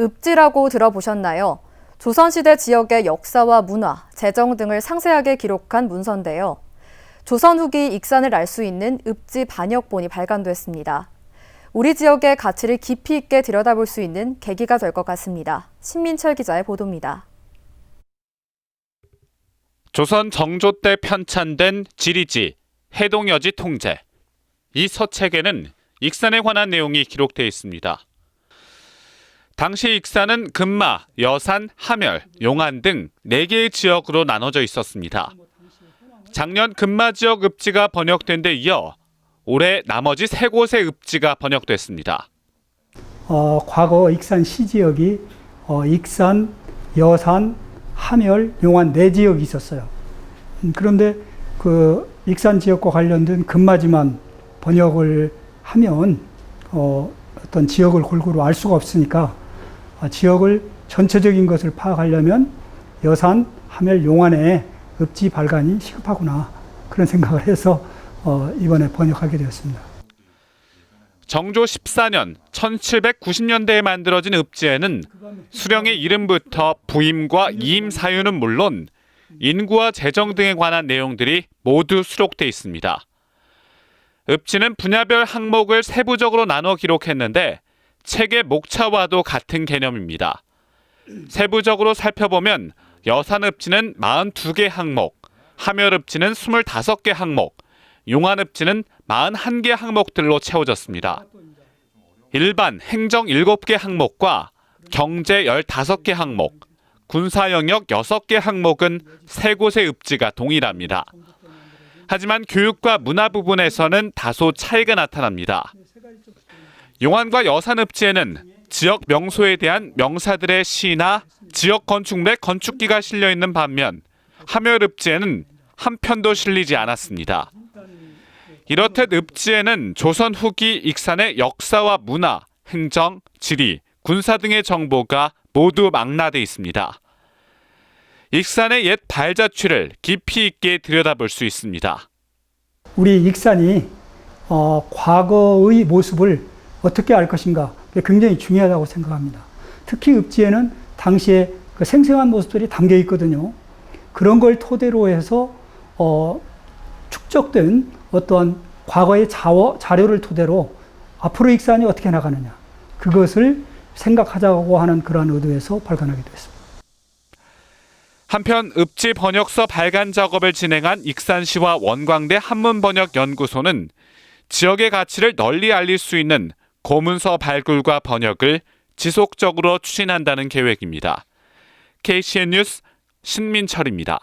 읍지라고 들어보셨나요? 조선시대 지역의 역사와 문화, 재정 등을 상세하게 기록한 문서인데요. 조선 후기 익산을 알 수 있는 읍지 반역본이 발간됐습니다. 우리 지역의 가치를 깊이 있게 들여다볼 수 있는 계기가 될 것 같습니다. 신민철 기자의 보도입니다. 조선 정조 때 편찬된 지리지 해동여지 통제. 이 서책에는 익산에 관한 내용이 기록되어 있습니다. 당시 익산은 금마, 여산, 함열, 용안 등 4개의 지역으로 나눠져 있었습니다. 작년 금마 지역 읍지가 번역된 데 이어 올해 나머지 세 곳의 읍지가 번역됐습니다. 어, 과거 익산 시 지역이 어, 익산, 여산, 함열, 용안 네 지역이 있었어요. 음, 그런데 그 익산 지역과 관련된 금마지만 번역을 하면 어, 어떤 지역을 골고루 알 수가 없으니까 아, 지역을 전체적인 것을 파악하려면 여산, 함열, 용안에 읍지 발간이 시급하구나 그런 생각을 해서 어, 이번에 번역하게 되었습니다. 정조 14년 1790년대에 만들어진 읍지에는 수령의 이름부터 부임과 이임 사유는 물론 인구와 재정 등에 관한 내용들이 모두 수록돼 있습니다. 읍지는 분야별 항목을 세부적으로 나눠 기록했는데 책의 목차와도 같은 개념입니다. 세부적으로 살펴보면 여산읍지는 42개 항목, 함열읍지는 25개 항목, 용안읍지는 41개 항목들로 채워졌습니다. 일반 행정 7개 항목과 경제 15개 항목, 군사 영역 6개 항목은 세 곳의 읍지가 동일합니다. 하지만 교육과 문화 부분에서는 다소 차이가 나타납니다. 용안과 여산읍지에는 지역 명소에 대한 명사들의 시나 지역 건축물의 건축기가 실려 있는 반면 함열읍지에는 한 편도 실리지 않았습니다. 이렇듯 읍지에는 조선 후기 익산의 역사와 문화, 행정, 지리, 군사 등의 정보가 모두 망라돼 있습니다. 익산의 옛 발자취를 깊이 있게 들여다볼 수 있습니다. 우리 익산이 어, 과거의 모습을 어떻게 알 것인가 굉장히 중요하다고 생각합니다. 특히 읍지에는 당시에 그 생생한 모습들이 담겨 있거든요. 그런 걸 토대로 해서 어, 축적된 어떠한 과거의 자워, 자료를 토대로 앞으로 익산이 어떻게 나가느냐 그것을 생각하자고 하는 그러한 의도에서 발간하게 됐습니다. 한편 읍지 번역서 발간 작업을 진행한 익산시와 원광대 한문번역연구소는 지역의 가치를 널리 알릴 수 있는 고문서 발굴과 번역을 지속적으로 추진한다는 계획입니다. KCN 뉴스 신민철입니다.